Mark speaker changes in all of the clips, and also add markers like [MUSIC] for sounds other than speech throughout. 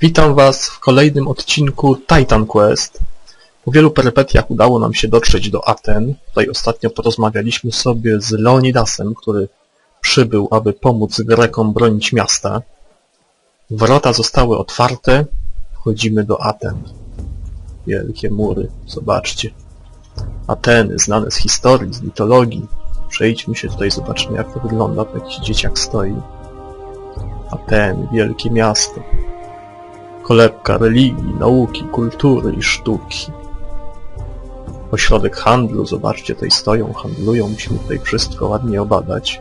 Speaker 1: Witam Was w kolejnym odcinku Titan Quest. Po wielu perypetiach udało nam się dotrzeć do Aten. Tutaj ostatnio porozmawialiśmy sobie z Leonidasem, który przybył, aby pomóc Grekom bronić miasta. Wrota zostały otwarte. Wchodzimy do Aten. Wielkie mury, zobaczcie. Ateny, znane z historii, z mitologii. Przejdźmy się tutaj, zobaczmy jak to wygląda. Tu jakiś dzieciak stoi. Ateny, wielkie miasto kolebka religii, nauki, kultury i sztuki. Ośrodek handlu, zobaczcie, tutaj stoją, handlują, musimy tutaj wszystko ładnie obadać.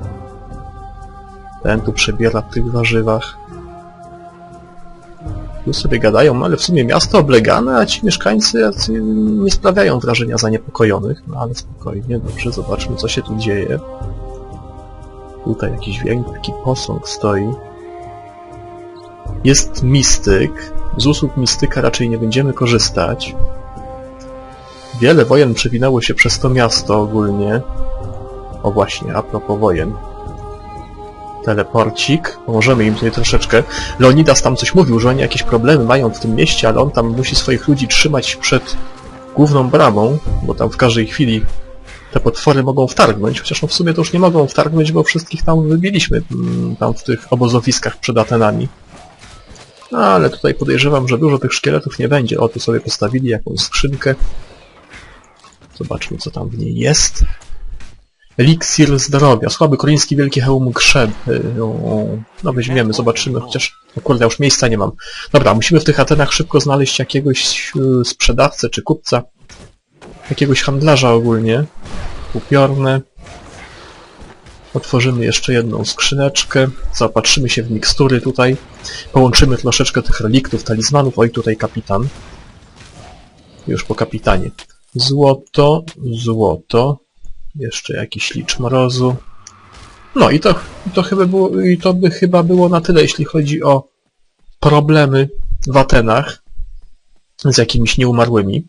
Speaker 1: Ten tu przebiera w tych warzywach. Tu sobie gadają, no ale w sumie miasto oblegane, a ci mieszkańcy nie sprawiają wrażenia zaniepokojonych. No ale spokojnie, dobrze, zobaczmy co się tu dzieje. Tutaj jakiś wielki posąg stoi. Jest mistyk. Z usług mistyka raczej nie będziemy korzystać. Wiele wojen przewinęło się przez to miasto ogólnie. O właśnie, a propos wojen. Teleporcik. Pomożemy im tutaj troszeczkę. Leonidas tam coś mówił, że oni jakieś problemy mają w tym mieście, ale on tam musi swoich ludzi trzymać przed główną bramą, bo tam w każdej chwili te potwory mogą wtargnąć, chociaż no w sumie to już nie mogą wtargnąć, bo wszystkich tam wybiliśmy, mm, tam w tych obozowiskach przed Atenami. No ale tutaj podejrzewam, że dużo tych szkieletów nie będzie. O, tu sobie postawili jakąś skrzynkę. Zobaczmy, co tam w niej jest. Eliksir zdrowia. Słaby koreański wielki hełm krzep. No weźmiemy, zobaczymy, chociaż... No kurde, już miejsca nie mam. Dobra, musimy w tych Atenach szybko znaleźć jakiegoś e, sprzedawcę czy kupca. Jakiegoś handlarza ogólnie. Upiorne. Otworzymy jeszcze jedną skrzyneczkę, zaopatrzymy się w mikstury tutaj, połączymy troszeczkę tych reliktów, talizmanów. Oj, tutaj kapitan. Już po kapitanie. Złoto, złoto, jeszcze jakiś licz mrozu. No i to, to, chyba było, i to by chyba było na tyle, jeśli chodzi o problemy w Atenach z jakimiś nieumarłymi.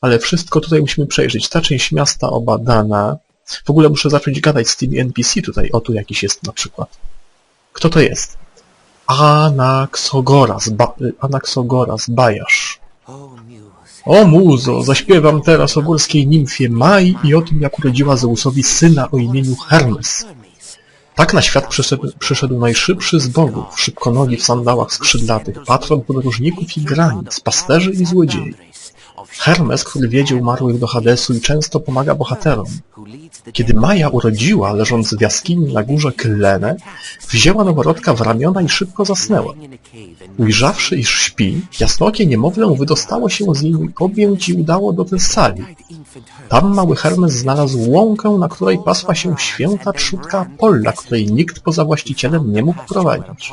Speaker 1: Ale wszystko tutaj musimy przejrzeć. Ta część miasta obadana, w ogóle muszę zacząć gadać z tymi NPC tutaj. O, tu jakiś jest na przykład. Kto to jest? Anaxogoras, ba Anaxogoras, Bajasz. O muzo, zaśpiewam teraz o górskiej nimfie Mai i o tym, jak urodziła Zeusowi syna o imieniu Hermes. Tak na świat przyszedł, przyszedł najszybszy z bogów, szybkonogi w sandałach skrzydlatych, patron podróżników i granic, pasterzy i złodziei. Hermes, który wiedzie umarłych do Hadesu i często pomaga bohaterom. Kiedy Maja urodziła, leżąc w jaskini na górze Kyllene, wzięła noworodka w ramiona i szybko zasnęła. Ujrzawszy, iż śpi, jasnokie niemowlę wydostało się z jej objęć i udało do sali. Tam mały Hermes znalazł łąkę, na której pasła się święta trzutka Apolla, której nikt poza właścicielem nie mógł prowadzić.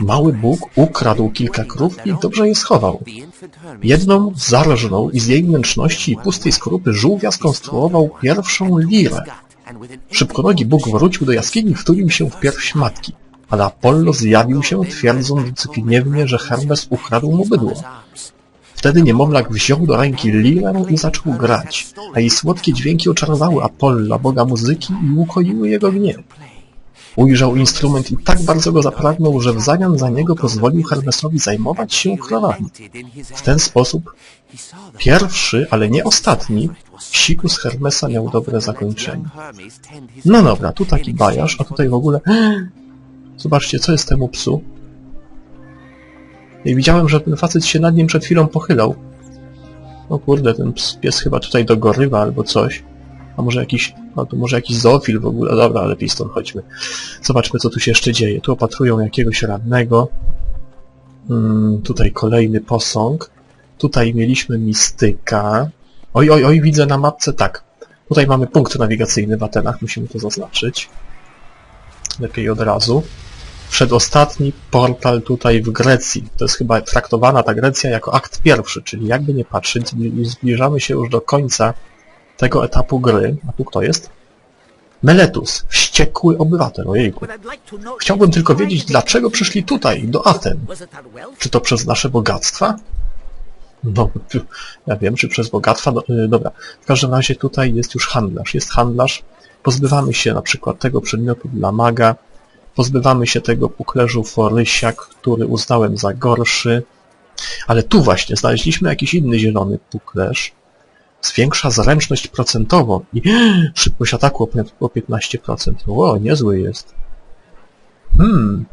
Speaker 1: Mały Bóg ukradł kilka krów i dobrze je schował. Jedną i z jej wnętrzności i pustej skorupy żółwia skonstruował pierwszą lirę. Szybkonogi Bóg wrócił do jaskini, wtulił się w pierś matki, ale Apollo zjawił się, twierdząc dyscyplinownie, że Hermes ukradł mu bydło. Wtedy niemowlak wziął do ręki lirę i zaczął grać, a jej słodkie dźwięki oczarowały Apolla, boga muzyki i ukoiły jego gniew. Ujrzał instrument i tak bardzo go zapragnął, że w zamian za niego pozwolił Hermesowi zajmować się krowami. W ten sposób pierwszy, ale nie ostatni, sikus Hermesa miał dobre zakończenie. No dobra, tu taki bajarz, a tutaj w ogóle... [GASPS] Zobaczcie, co jest temu psu? I widziałem, że ten facet się nad nim przed chwilą pochylał. No kurde, ten pies chyba tutaj dogorywa albo coś. A może jakiś, no to może jakiś zoofil w ogóle. Dobra, lepiej stąd chodźmy. Zobaczmy, co tu się jeszcze dzieje. Tu opatrują jakiegoś radnego. Hmm, tutaj kolejny posąg. Tutaj mieliśmy mistyka. Oj, oj, oj, widzę na mapce, tak. Tutaj mamy punkt nawigacyjny w Atenach, musimy to zaznaczyć. Lepiej od razu. Przedostatni portal tutaj w Grecji. To jest chyba traktowana ta Grecja jako akt pierwszy, czyli jakby nie patrzeć, zbliżamy się już do końca tego etapu gry. A tu kto jest? Meletus, wściekły obywatel, ojejku. Chciałbym tylko wiedzieć, dlaczego przyszli tutaj, do Aten. Czy to przez nasze bogactwa? No, ja wiem, czy przez bogactwa, do, yy, dobra. W każdym razie tutaj jest już handlarz. Jest handlarz, pozbywamy się na przykład tego przedmiotu dla maga, Pozbywamy się tego puklerzu Forysia, który uznałem za gorszy. Ale tu właśnie znaleźliśmy jakiś inny zielony puklerz. Zwiększa zręczność procentową i [GASPS] szybkość ataku o pi- o 15%. Ło, niezły jest. Hmm.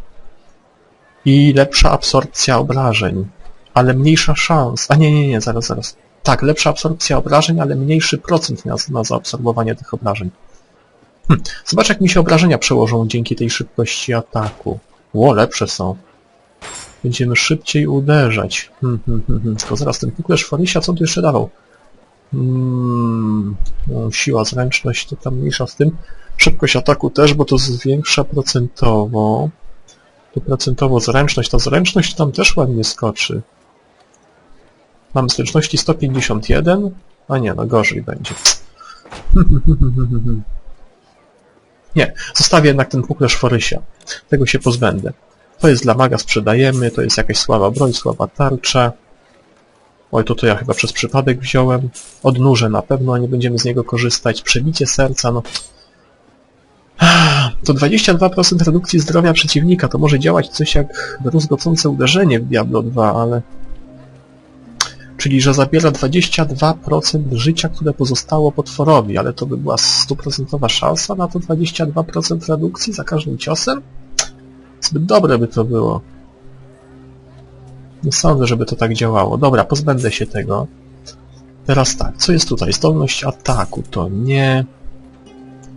Speaker 1: I lepsza absorpcja obrażeń, ale mniejsza szans. A nie, nie, nie, zaraz, zaraz. Tak, lepsza absorpcja obrażeń, ale mniejszy procent na, na zaabsorbowanie tych obrażeń. Hm. Zobacz, jak mi się obrażenia przełożą dzięki tej szybkości ataku. Ło, lepsze są. Będziemy szybciej uderzać. Hmm, hmm, hmm, hmm. Zaraz ten puklerz Forysia, co on tu jeszcze dawał? Hmm, no, siła, zręczność to tam mniejsza z tym. Szybkość ataku też, bo to zwiększa procentowo. Procentowo zręczność. Ta zręczność tam też ładnie skoczy. Mamy zręczności 151. A nie, no gorzej będzie. [LAUGHS] Nie, zostawię jednak ten puklerz Forysia. Tego się pozbędę. To jest dla maga, sprzedajemy, to jest jakaś słaba broń, słaba tarcza. Oj, to to ja chyba przez przypadek wziąłem. Odnóżę na pewno, nie będziemy z niego korzystać. Przebicie serca, no... To 22% redukcji zdrowia przeciwnika. To może działać coś jak druzgocące uderzenie w Diablo 2, ale... Czyli, że zabiera 22% życia, które pozostało potworowi, ale to by była stuprocentowa szansa na to 22% redukcji za każdym ciosem? Zbyt dobre by to było. Nie sądzę, żeby to tak działało. Dobra, pozbędę się tego. Teraz tak, co jest tutaj? Zdolność ataku, to nie.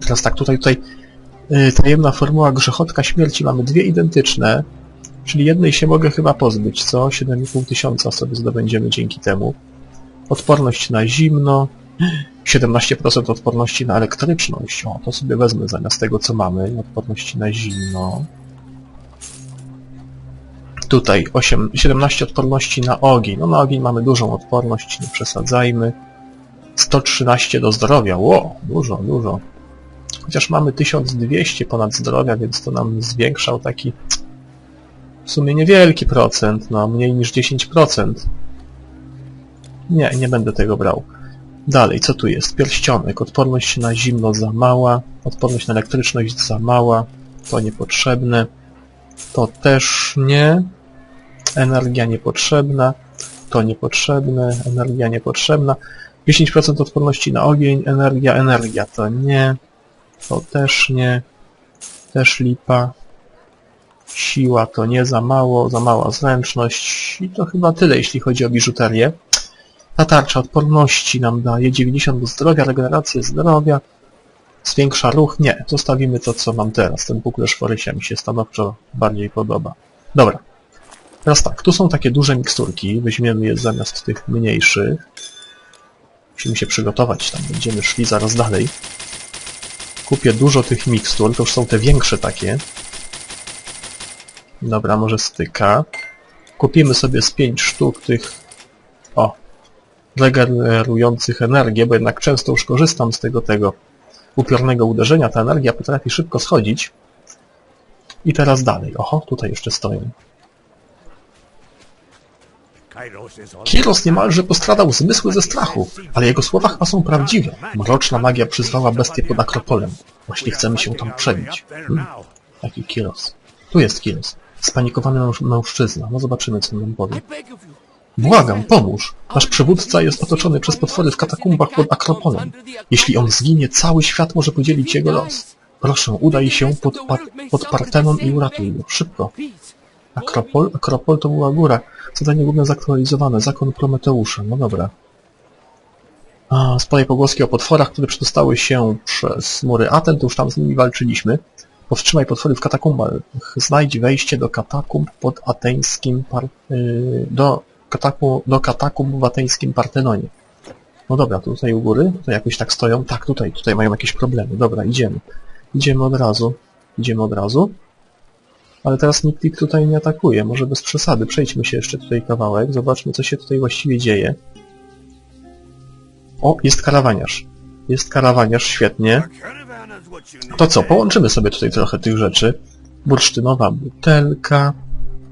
Speaker 1: Teraz tak, tutaj, tutaj yy, tajemna formuła grzechotka śmierci. Mamy dwie identyczne, czyli jednej się mogę chyba pozbyć, co? 7,5 tysiąca sobie zdobędziemy dzięki temu. Odporność na zimno. 17% odporności na elektryczność. O, to sobie wezmę zamiast tego, co mamy. Odporności na zimno. Tutaj 8, 17 odporności na ogień. No na ogień mamy dużą odporność, nie przesadzajmy. 113 do zdrowia. Ło, dużo, dużo. Chociaż mamy 1200 ponad zdrowia, więc to nam zwiększał taki w sumie niewielki procent, no mniej niż 10%. Nie, nie będę tego brał. Dalej, co tu jest? Pierścionek. Odporność na zimno za mała. Odporność na elektryczność za mała. To niepotrzebne. To też nie. Energia niepotrzebna. To niepotrzebne. Energia niepotrzebna. 10% odporności na ogień. Energia, energia. To nie. To też nie. Też lipa. Siła to nie za mało. Za mała zręczność. I to chyba tyle, jeśli chodzi o biżuterię. Ta tarcza odporności nam daje 90 do zdrowia, regenerację zdrowia. Zwiększa ruch? Nie. Zostawimy to, co mam teraz. Ten puklerz Forysia mi się stanowczo bardziej podoba. Dobra. Teraz tak, tu są takie duże miksturki. Weźmiemy je zamiast tych mniejszych. Musimy się przygotować, tam będziemy szli zaraz dalej. Kupię dużo tych mikstur, to już są te większe takie. Dobra, może styka. Kupimy sobie z 5 sztuk tych... O! Regenerujących energię, bo jednak często już korzystam z tego, tego upiornego uderzenia. Ta energia potrafi szybko schodzić. I teraz dalej. Oho, tutaj jeszcze stoją. Kiros niemalże postradał zmysły ze strachu, ale jego słowa chyba są prawdziwe. Mroczna magia przyzwała bestię pod Akropolem. Właśnie chcemy się tam przebić. Hmm. Jaki Kiros? Tu jest Kiros. Spanikowany męż mężczyzna. No zobaczymy, co nam powie. Błagam, pomóż! Nasz przywódca jest otoczony przez potwory w katakumbach pod Akropolem. Jeśli on zginie, cały świat może podzielić jego los. Proszę, udaj się pod, par pod Partenon i uratuj go. Szybko. Akropol? Akropol to była góra. Zadanie główne zaktualizowane. Zakon Prometeusza. No dobra. Spodaj pogłoski o potworach, które przedostały się przez mury Aten, to już tam z nimi walczyliśmy. Powstrzymaj potwory w katakumbach. Znajdź wejście do katakumb pod ateńskim par... Yy, do, kataku... do katakumb w ateńskim Partenonie. No dobra, tutaj u góry, tutaj jakoś tak stoją. Tak, tutaj, tutaj mają jakieś problemy. Dobra, idziemy. Idziemy od razu. Idziemy od razu. Ale teraz nikt ich tutaj nie atakuje. Może bez przesady. Przejdźmy się jeszcze tutaj kawałek. Zobaczmy, co się tutaj właściwie dzieje. O, jest karawaniarz. Jest karawaniarz, świetnie. To co, połączymy sobie tutaj trochę tych rzeczy. Bursztynowa butelka,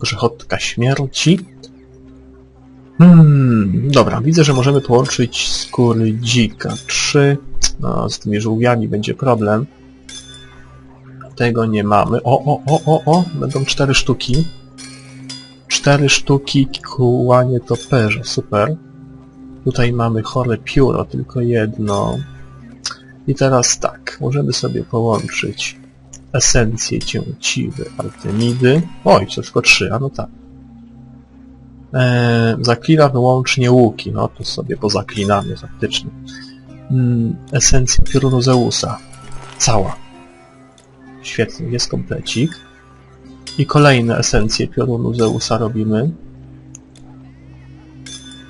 Speaker 1: grzechotka śmierci. Hmm, dobra, widzę, że możemy połączyć skóry dzika 3. No, z tymi żółwiami będzie problem. Tego nie mamy. O, o, o, o, o! Będą cztery sztuki. Cztery sztuki kłanie toperze. Super. Tutaj mamy chore pióro, tylko jedno. I teraz tak, możemy sobie połączyć esencję cięciwy Artemidy. Oj, to tylko trzy, a no tak. Eee, zaklina wyłącznie łuki, no to sobie pozaklinamy faktycznie. Mm, esencja piorunu Zeusa. Cała. Świetnie, jest komplecik. I kolejne esencje piorunu Zeusa robimy.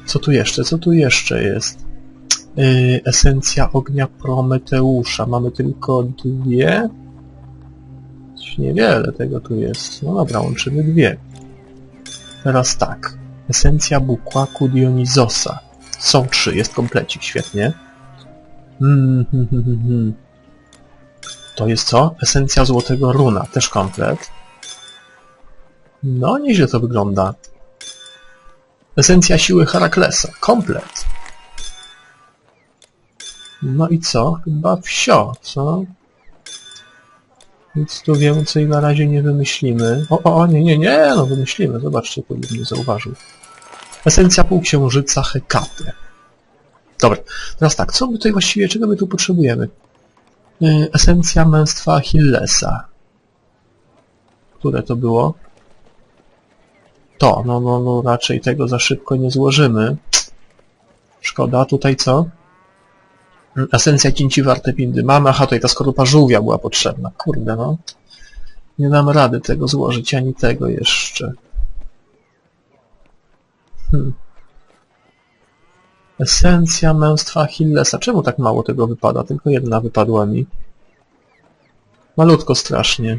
Speaker 1: Co tu jeszcze? Co tu jeszcze jest? Yy, esencja ognia Prometeusza. Mamy tylko dwie. Niewiele tego tu jest. No dobra, łączymy dwie. Teraz tak. Esencja bukłaku Dionizosa. Są trzy, jest komplecik, świetnie. Mm, hmm, hmm, hmm, hmm. To jest co? Esencja złotego runa, też komplet. No, nieźle to wygląda. Esencja siły Heraklesa, komplet. No i co? Chyba wsio, co? Nic tu więcej na razie nie wymyślimy. O, o, o, nie, nie, nie, no wymyślimy. Zobaczcie, to bym nie zauważył. Esencja półksiężyca Hekaty. Dobra, teraz tak, co my tutaj właściwie, czego my tu potrzebujemy? Yy, esencja męstwa Achillesa. Które to było? To, no, no, no, raczej tego za szybko nie złożymy. Szkoda, tutaj co? Esencja cięciwa artepindy. Mamy, aha, tutaj ta skorupa żółwia była potrzebna. Kurde, no. Nie dam rady tego złożyć, ani tego jeszcze. Hmm. Esencja męstwa Achillesa. Czemu tak mało tego wypada? Tylko jedna wypadła mi. Malutko strasznie.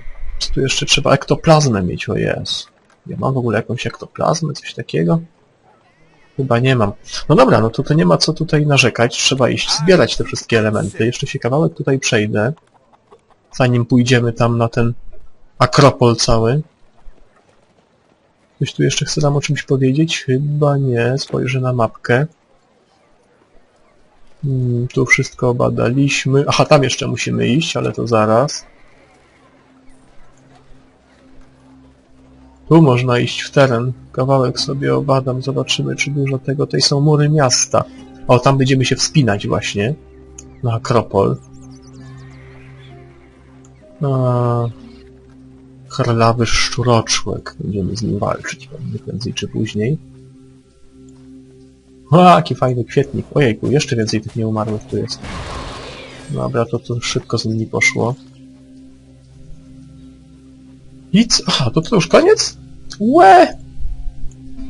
Speaker 1: Tu jeszcze trzeba? Ektoplazmę mieć, o jest. Ja mam w ogóle jakąś ektoplazmę, coś takiego? Chyba nie mam. No dobra, no to, to nie ma co tutaj narzekać. Trzeba iść zbierać te wszystkie elementy. Jeszcze się kawałek tutaj przejdę. Zanim pójdziemy tam na ten akropol cały. Ktoś tu jeszcze chce nam o czymś powiedzieć? Chyba nie. Spojrzę na mapkę. Hmm, tu wszystko badaliśmy. Aha, tam jeszcze musimy iść, ale to zaraz. Tu można iść w teren. Kawałek sobie obadam, zobaczymy, czy dużo tego. Tutaj są mury miasta. O, tam będziemy się wspinać właśnie. Na Akropol. A... Harlawy szczuroczłek. Będziemy z nim walczyć pewnie prędzej czy później. O, jaki fajny kwietnik. Ojejku, jeszcze więcej tych nieumarłych tu jest. Dobra, to, to szybko z nimi poszło. I co? Aha, to to już koniec? Łe!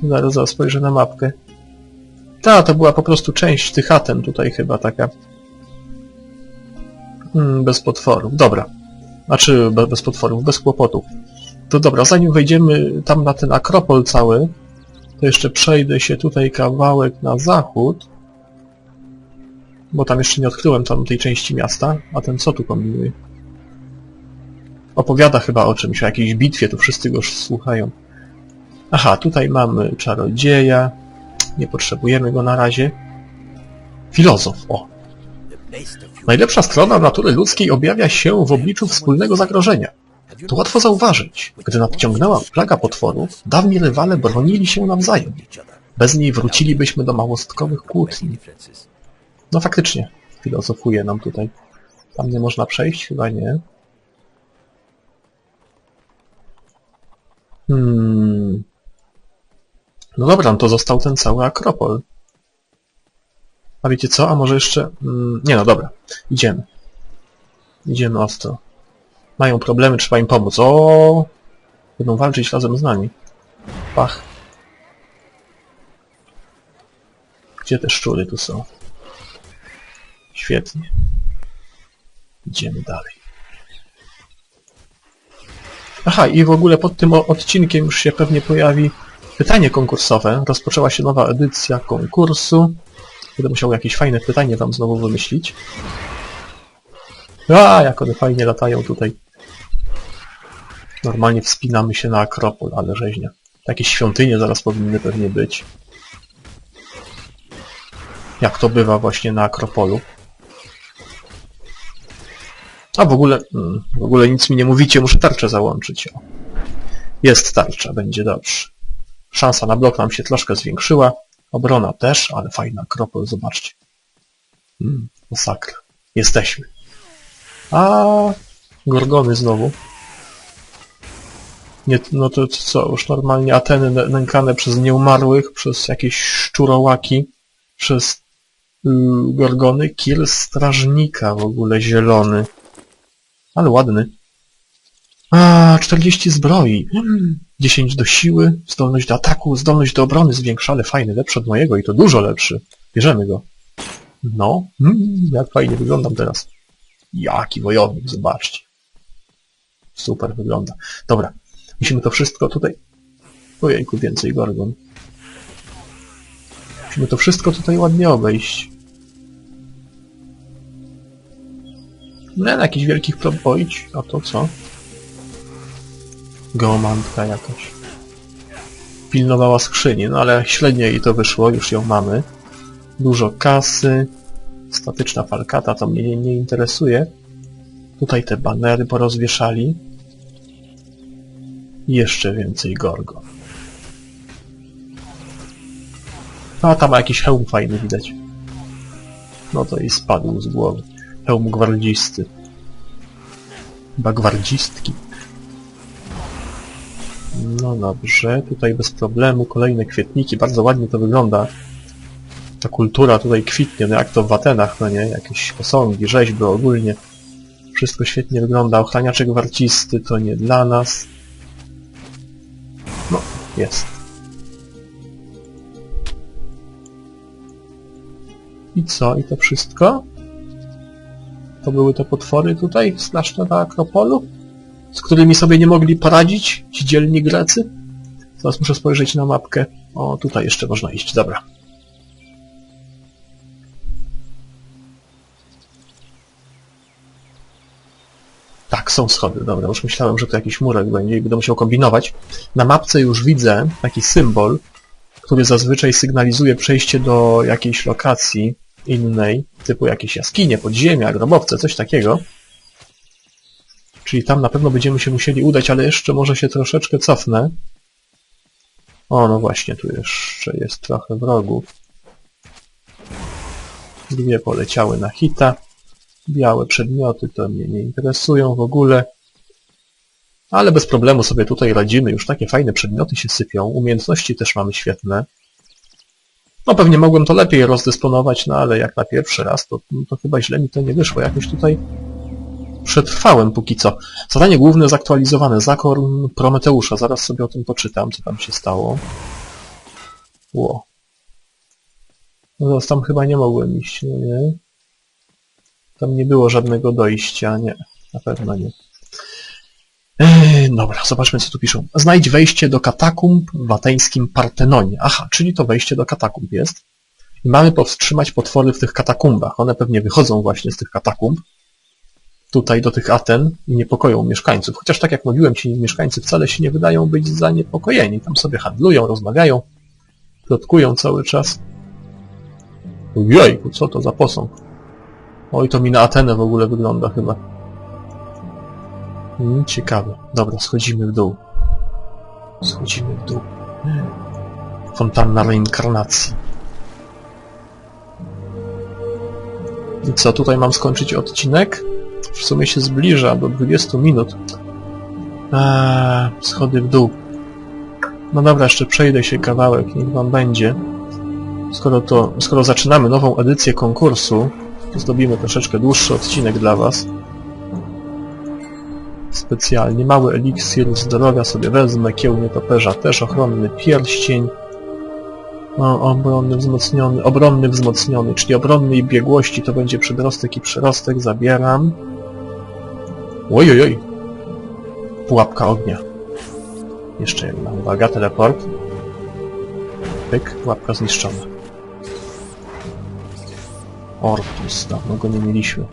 Speaker 1: Zaraz, zaraz spojrzę na mapkę. Ta, to była po prostu część tych aten tutaj chyba taka. Hmm, bez potworów. Dobra. Znaczy, be, bez potworów, bez kłopotów. To dobra, zanim wejdziemy tam na ten akropol cały, to jeszcze przejdę się tutaj kawałek na zachód, bo tam jeszcze nie odkryłem tam tej części miasta, a ten co tu kombinuje? Opowiada chyba o czymś, o jakiejś bitwie, tu wszyscy go słuchają. Aha, tutaj mamy czarodzieja, nie potrzebujemy go na razie. Filozof, o. Najlepsza strona natury ludzkiej objawia się w obliczu wspólnego zagrożenia. To łatwo zauważyć. Gdy nadciągnęła plaga potworów, dawni rywale bronili się nawzajem. Bez niej wrócilibyśmy do małostkowych kłótni. No faktycznie, filozofuje nam tutaj. Tam nie można przejść? Chyba nie. Hmm. No dobra, no to został ten cały Akropol. A wiecie co? A może jeszcze... Mm, nie no, dobra. Idziemy. Idziemy ostro. Mają problemy, trzeba im pomóc. O! Będą walczyć razem z nami. Pach. Gdzie te szczury tu są? Świetnie. Idziemy dalej. Aha, i w ogóle pod tym odcinkiem już się pewnie pojawi pytanie konkursowe. Rozpoczęła się nowa edycja konkursu. Będę musiał jakieś fajne pytanie wam znowu wymyślić. A, jak one fajnie latają tutaj. Normalnie wspinamy się na Akropol, ale rzeźnia. Takie świątynie zaraz powinny pewnie być. Jak to bywa właśnie na Akropolu. A w ogóle, mm, w ogóle nic mi nie mówicie, muszę tarczę załączyć. O. Jest tarcza, będzie dobrze. Szansa na blok nam się troszkę zwiększyła. Obrona też, ale fajna kropel, zobaczcie. Mm, masakra. Jesteśmy. A Gorgony znowu. Nie, no to co, już normalnie Ateny nę- nękane przez nieumarłych, przez jakieś szczurołaki, przez y, Gorgony. Kill strażnika w ogóle zielony. Ale ładny. A, 40 zbroi. Mm, 10 do siły, zdolność do ataku, zdolność do obrony zwiększa, ale fajny, lepszy od mojego i to dużo lepszy. Bierzemy go. No, mm, jak fajnie wyglądam teraz. Jaki wojownik, zobaczcie. Super wygląda. Dobra, musimy to wszystko tutaj... Ojejku, więcej gorgon. Musimy to wszystko tutaj ładnie obejść. Nie, na jakichś wielkich propoić. A to co? Geomantka jakaś. Pilnowała skrzyni, no ale średnio jej to wyszło, już ją mamy. Dużo kasy. Statyczna falkata to mnie nie, nie interesuje. Tutaj te banery porozwieszali. Jeszcze więcej gorgon. A tam jakiś hełm fajny widać. No to i spadł z głowy. Hełm gwardzisty. Chyba gwardzistki. No dobrze, tutaj bez problemu kolejne kwietniki, bardzo ładnie to wygląda. Ta kultura tutaj kwitnie, no jak to w Atenach, no nie? Jakieś posągi, rzeźby ogólnie. Wszystko świetnie wygląda. Ochraniaczek warcisty to nie dla nas. Jest. I co? I to wszystko? To były te potwory tutaj, straszne na Akropolu? Z którymi sobie nie mogli poradzić ci dzielni Grecy? Teraz muszę spojrzeć na mapkę. O, tutaj jeszcze można iść, dobra. Tak, są schody, dobra, już myślałem, że to jakiś murek będzie i będę musiał kombinować. Na mapce już widzę taki symbol, który zazwyczaj sygnalizuje przejście do jakiejś lokacji innej, typu jakieś jaskinie, podziemia, grobowce, coś takiego. Czyli tam na pewno będziemy się musieli udać, ale jeszcze może się troszeczkę cofnę. O, no właśnie, tu jeszcze jest trochę wrogów. Dwie poleciały na hita. Białe przedmioty to mnie nie interesują w ogóle. Ale bez problemu sobie tutaj radzimy. Już takie fajne przedmioty się sypią. Umiejętności też mamy świetne. No pewnie mogłem to lepiej rozdysponować, no ale jak na pierwszy raz, to, to chyba źle mi to nie wyszło. Jakoś tutaj przetrwałem póki co. Zadanie główne zaktualizowane. Zakor Prometeusza. Zaraz sobie o tym poczytam, co tam się stało. Ło. No tam chyba nie mogłem iść, no nie? Tam nie było żadnego dojścia, nie. Na pewno nie. Eee, dobra, zobaczmy co tu piszą. Znajdź wejście do katakumb w ateńskim Partenonie. Aha, czyli to wejście do katakumb jest. I mamy powstrzymać potwory w tych katakumbach. One pewnie wychodzą właśnie z tych katakumb tutaj do tych Aten i niepokoją mieszkańców. Chociaż tak jak mówiłem, ci mieszkańcy wcale się nie wydają być zaniepokojeni. Tam sobie handlują, rozmawiają, plotkują cały czas. Ojejku, co to za posąg? Oj, to mi na Atenę w ogóle wygląda chyba. Mm, ciekawe. Dobra, schodzimy w dół. Schodzimy w dół. Fontanna reinkarnacji. I co, tutaj mam skończyć odcinek? W sumie się zbliża do 20 minut. Eee, schody w dół. No dobra, jeszcze przejdę się kawałek, niech wam będzie. Skoro to, skoro zaczynamy nową edycję konkursu, zrobimy troszeczkę dłuższy odcinek dla was. Specjalnie. Mały eliksir zdrowia sobie wezmę, kieł nietoperza też, ochronny pierścień. O, obronny wzmocniony, obronny wzmocniony, czyli obronny biegłości to będzie przedrostek i przerostek, zabieram. Ojojoj. Pułapka ognia. Jeszcze jedna, uwaga, teleport. Pyk, pułapka zniszczona. Ortus, dawno go nie mieliśmy.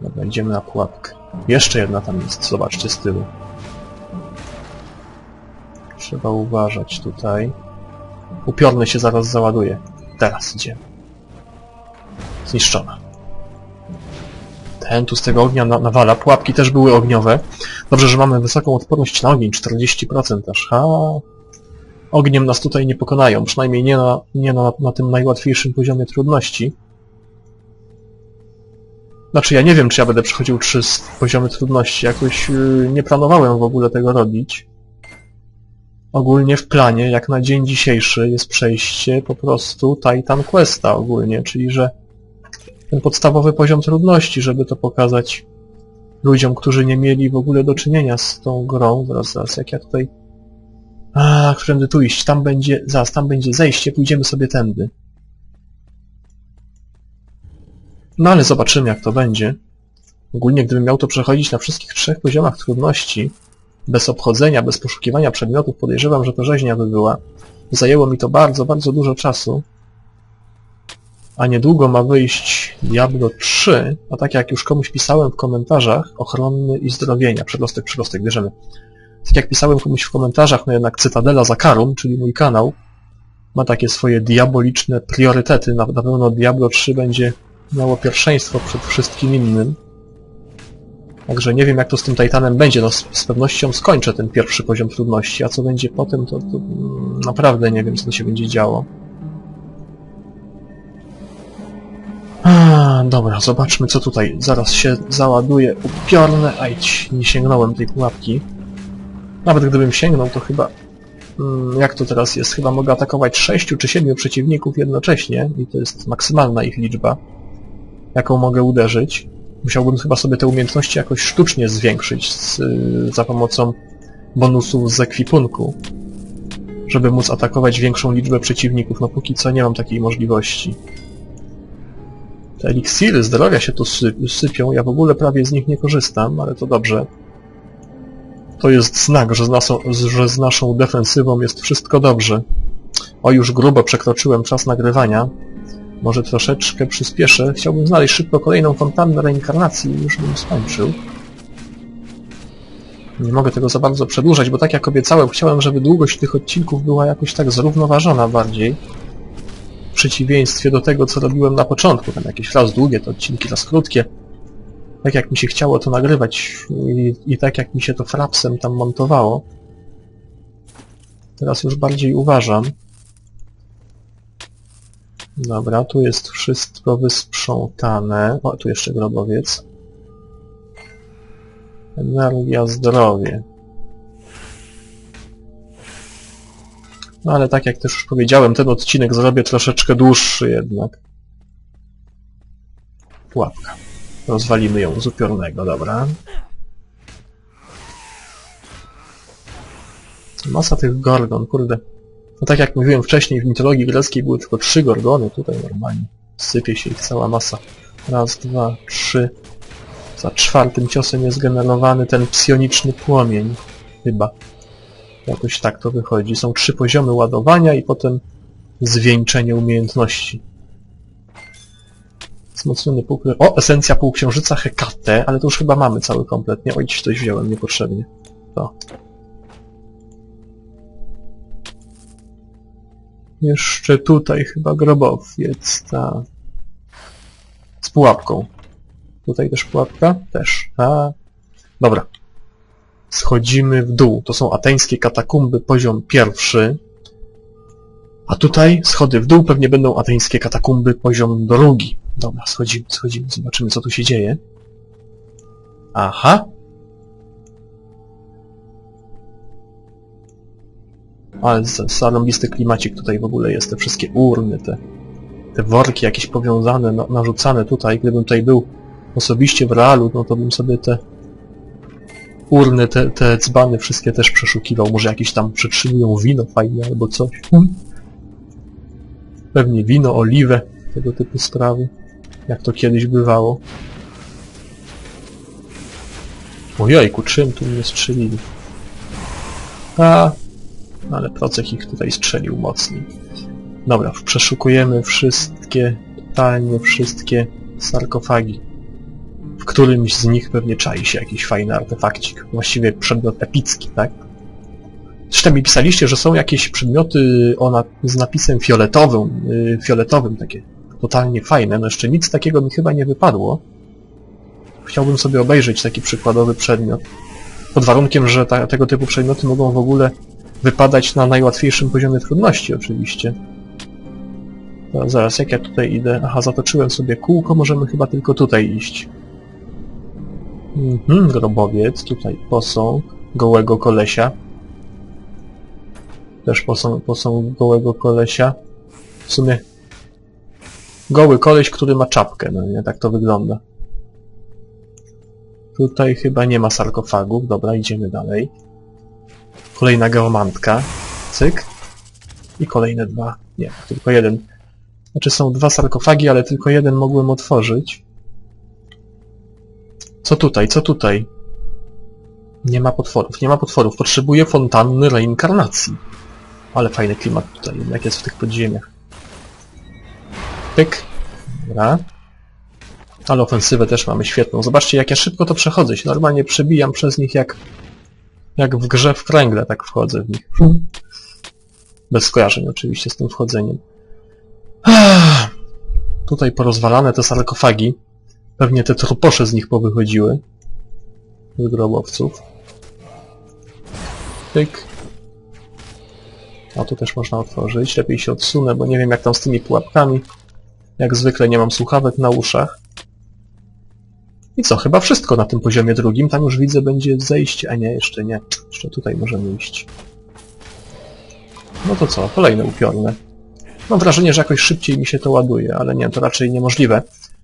Speaker 1: Dobra, idziemy na pułapkę. Jeszcze jedna tam jest, zobaczcie z tyłu. Trzeba uważać tutaj. Upiorny się zaraz załaduje. Teraz idziemy. Zniszczona. Ten tu z tego ognia na, nawala. Pułapki też były ogniowe. Dobrze, że mamy wysoką odporność na ogień, 40% aż. Ha. Ogniem nas tutaj nie pokonają, przynajmniej nie na, nie na, na tym najłatwiejszym poziomie trudności. Znaczy ja nie wiem, czy ja będę przechodził trzy poziomy trudności. Jakoś yy, nie planowałem w ogóle tego robić. Ogólnie w planie, jak na dzień dzisiejszy, jest przejście po prostu Titan Questa ogólnie, czyli że ten podstawowy poziom trudności, żeby to pokazać ludziom, którzy nie mieli w ogóle do czynienia z tą grą. Zaraz, zaraz, jak ja tutaj... A, którędy tu iść? Tam będzie, zaraz, tam będzie zejście, pójdziemy sobie tędy. No ale zobaczymy, jak to będzie. Ogólnie, gdybym miał to przechodzić na wszystkich trzech poziomach trudności, bez obchodzenia, bez poszukiwania przedmiotów, podejrzewam, że to rzeźnia by była. Zajęło mi to bardzo, bardzo dużo czasu. A niedługo ma wyjść Diablo 3, a tak jak już komuś pisałem w komentarzach, ochronny i zdrowienia, przedlostek, przedlostek, bierzemy. Tak jak pisałem komuś w komentarzach, no jednak Cytadela Zakarum, czyli mój kanał, ma takie swoje diaboliczne priorytety. Na, na pewno Diablo 3 będzie miało pierwszeństwo przed wszystkim innym. Także nie wiem jak to z tym Titanem będzie, no z, pewnością skończę ten pierwszy poziom trudności, a co będzie potem, to, to mm, naprawdę nie wiem co się będzie działo. A, dobra, zobaczmy co tutaj. Zaraz się załaduje upiorne... Aj, nie sięgnąłem tej pułapki. Nawet gdybym sięgnął, to chyba... Mm, jak to teraz jest? Chyba mogę atakować 6 czy 7 przeciwników jednocześnie i to jest maksymalna ich liczba, jaką mogę uderzyć. Musiałbym chyba sobie te umiejętności jakoś sztucznie zwiększyć z, za pomocą bonusów z ekwipunku, żeby móc atakować większą liczbę przeciwników. No póki co nie mam takiej możliwości. Te eliksiry zdrowia się tu sy sypią, ja w ogóle prawie z nich nie korzystam, ale to dobrze. To jest znak, że z, że z naszą defensywą jest wszystko dobrze. O, już grubo przekroczyłem czas nagrywania. Może troszeczkę przyspieszę. Chciałbym znaleźć szybko kolejną fontannę reinkarnacji i już bym skończył. Nie mogę tego za bardzo przedłużać, bo tak jak obiecałem, chciałem, żeby długość tych odcinków była jakoś tak zrównoważona bardziej. W przeciwieństwie do tego, co robiłem na początku. Tam jakieś raz długie te odcinki, raz krótkie. Tak jak mi się chciało to nagrywać i, i tak jak mi się to frapsem tam montowało. Teraz już bardziej uważam. Dobra, tu jest wszystko wysprzątane. O, tu jeszcze grobowiec. Energia, zdrowie. No ale tak jak też już powiedziałem, ten odcinek zrobię troszeczkę dłuższy jednak. Pułapka. Rozwalimy ją z upiornego, dobra. Masa tych gorgon, kurde. No tak jak mówiłem wcześniej, w mitologii greckiej były tylko trzy gorgony, tutaj normalnie sypie się ich cała masa. Raz, dwa, trzy. Za czwartym ciosem jest generowany ten psioniczny płomień. Chyba. Jakoś tak to wychodzi. Są trzy poziomy ładowania i potem zwieńczenie umiejętności. Wzmocniony pół... O! Esencja półksiężyca Hekate, ale to już chyba mamy cały kompletnie. Oj, coś wziąłem niepotrzebnie. To. Jeszcze tutaj chyba grobowiec, ta... Z pułapką. Tutaj też pułapka? Też. A. Dobra. Schodzimy w dół. To są ateńskie katakumby, poziom pierwszy. A tutaj schody w dół pewnie będą ateńskie katakumby, poziom drugi. Dobra, schodzimy, schodzimy, zobaczymy co tu się dzieje. Aha. Ale zarąbisty klimacik tutaj w ogóle jest, te wszystkie urny, te, te worki jakieś powiązane, na, narzucane tutaj. Gdybym tutaj był osobiście w realu, no to bym sobie te urny, te, te dzbany wszystkie też przeszukiwał. Może jakieś tam przetrzymują wino fajnie albo coś. Hmm. Pewnie wino, oliwę, tego typu sprawy. Jak to kiedyś bywało. Ojejku, czym tu mnie strzelili? A, ale procek ich tutaj strzelił mocniej. Dobra, przeszukujemy wszystkie, totalnie wszystkie sarkofagi. W którymś z nich pewnie czai się jakiś fajny artefakcik. Właściwie przedmiot epicki, tak? Zresztą mi pisaliście, że są jakieś przedmioty o z napisem fioletowym, yy, fioletowym, takie totalnie fajne. No jeszcze nic takiego mi chyba nie wypadło. chciałbym sobie obejrzeć taki przykładowy przedmiot. Pod warunkiem, że tego typu przedmioty mogą w ogóle wypadać na najłatwiejszym poziomie trudności oczywiście. To zaraz, jak ja tutaj idę? Aha, zatoczyłem sobie kółko, możemy chyba tylko tutaj iść. Mhm, grobowiec, tutaj posąg gołego kolesia. Też posąg, posąg gołego kolesia. W sumie goły koleś, który ma czapkę, no nie, tak to wygląda. Tutaj chyba nie ma sarkofagów, dobra, idziemy dalej. Kolejna geomantka, cyk. I kolejne dwa, nie, tylko jeden. Znaczy są dwa sarkofagi, ale tylko jeden mogłem otworzyć. Co tutaj, co tutaj? Nie ma potworów, nie ma potworów. Potrzebuję fontanny reinkarnacji. Ale fajny klimat tutaj, jak jest w tych podziemiach. Pyk. Dobra. Ale ofensywę też mamy świetną. Zobaczcie, jak ja szybko to przechodzę. Się normalnie przebijam przez nich jak, jak w grze w kręgle, tak wchodzę w nich. Bez skojarzeń oczywiście z tym wchodzeniem. Tutaj porozwalane te sarkofagi. Pewnie te truposze z nich powychodziły. Z grobowców. Pyk. A tu też można otworzyć. Lepiej się odsunę, bo nie wiem jak tam z tymi pułapkami. Jak zwykle nie mam słuchawek na uszach. I co, chyba wszystko na tym poziomie drugim. Tam już widzę będzie zejście, a nie, jeszcze nie. Jeszcze tutaj możemy iść. No to co, kolejne upiorne. Mam wrażenie, że jakoś szybciej mi się to ładuje, ale nie, to raczej niemożliwe.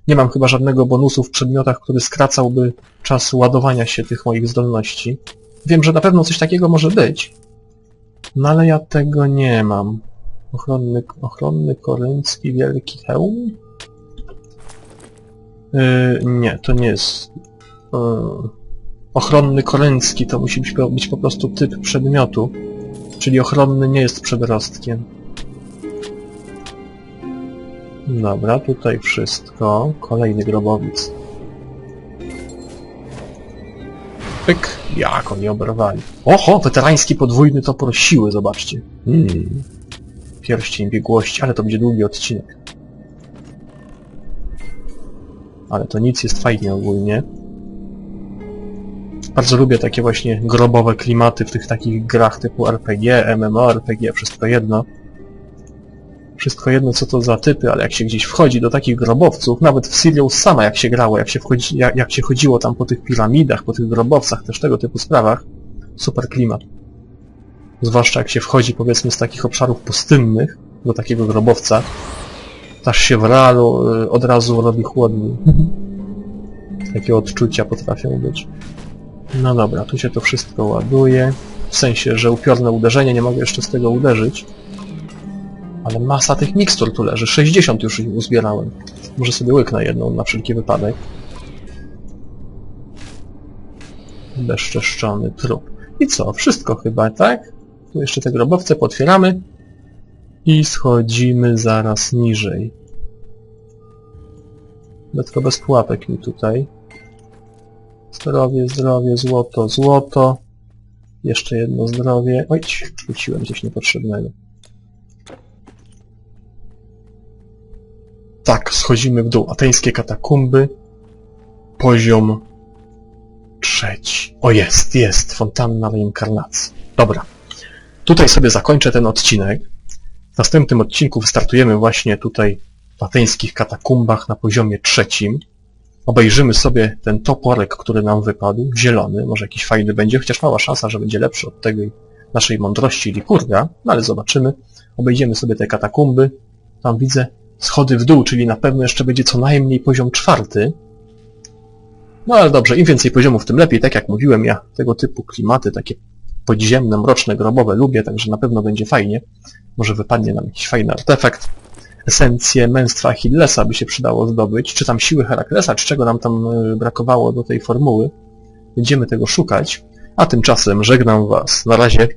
Speaker 1: Nie mam chyba żadnego bonusu w przedmiotach, który skracałby czas ładowania się tych moich zdolności. Wiem, że na pewno coś takiego może być, no ale ja tego nie mam. Ochronny, ochronny koryncki wielki hełm? Yy, nie, to nie jest... Yy, ochronny koryncki to musi być, być po prostu typ przedmiotu, czyli ochronny nie jest przedrostkiem. Dobra, tutaj wszystko. Kolejny grobowiec. Pyk. Jak oni oberwali. Oho, weterański podwójny topór siły, zobaczcie. Hmm. Pierścień biegłości, ale to będzie długi odcinek. Ale to nic, jest fajnie ogólnie. Bardzo lubię takie właśnie grobowe klimaty w tych takich grach typu RPG, MMORPG, wszystko jedno. Wszystko jedno co to za typy, ale jak się gdzieś wchodzi do takich grobowców, nawet w Sirius sama jak się grało, jak się, wchodzi, jak, jak się chodziło tam po tych piramidach, po tych grobowcach, też tego typu sprawach, super klimat. Zwłaszcza jak się wchodzi powiedzmy z takich obszarów pustynnych do takiego grobowca, aż się w realu y, od razu robi chłodniej. Takie odczucia potrafią być. No dobra, tu się to wszystko ładuje. W sensie, że upiorne uderzenie, nie mogę jeszcze z tego uderzyć. Ale masa tych mikstur tu leży. 60 już ich uzbierałem. Może sobie łyknę jedną na wszelki wypadek. Bezczeszczony trup. I co? Wszystko chyba, tak? Tu jeszcze te grobowce potwieramy. I schodzimy zaraz niżej. No tylko bez pułapek mi tutaj. Zdrowie, zdrowie, złoto, złoto. Jeszcze jedno zdrowie. Oj, rzuciłem coś niepotrzebnego. Tak, schodzimy w dół. Ateńskie katakumby. Poziom trzeci. O, jest, jest. Fontanna reinkarnacji. Dobra. Tutaj sobie zakończę ten odcinek. W następnym odcinku wystartujemy właśnie tutaj w ateńskich katakumbach na poziomie trzecim. Obejrzymy sobie ten toporek, który nam wypadł, zielony, może jakiś fajny będzie, chociaż mała szansa, że będzie lepszy od tego naszej mądrości Likurga, no ale zobaczymy. Obejdziemy sobie te katakumby. Tam widzę schody w dół, czyli na pewno jeszcze będzie co najmniej poziom czwarty. No ale dobrze, im więcej poziomów, tym lepiej. Tak jak mówiłem, ja tego typu klimaty, takie podziemne, mroczne, grobowe lubię, także na pewno będzie fajnie. Może wypadnie nam jakiś fajny artefakt. Esencję męstwa Achillesa by się przydało zdobyć, czy tam siły Heraklesa, czy czego nam tam y, brakowało do tej formuły. Będziemy tego szukać, a tymczasem żegnam Was. Na razie.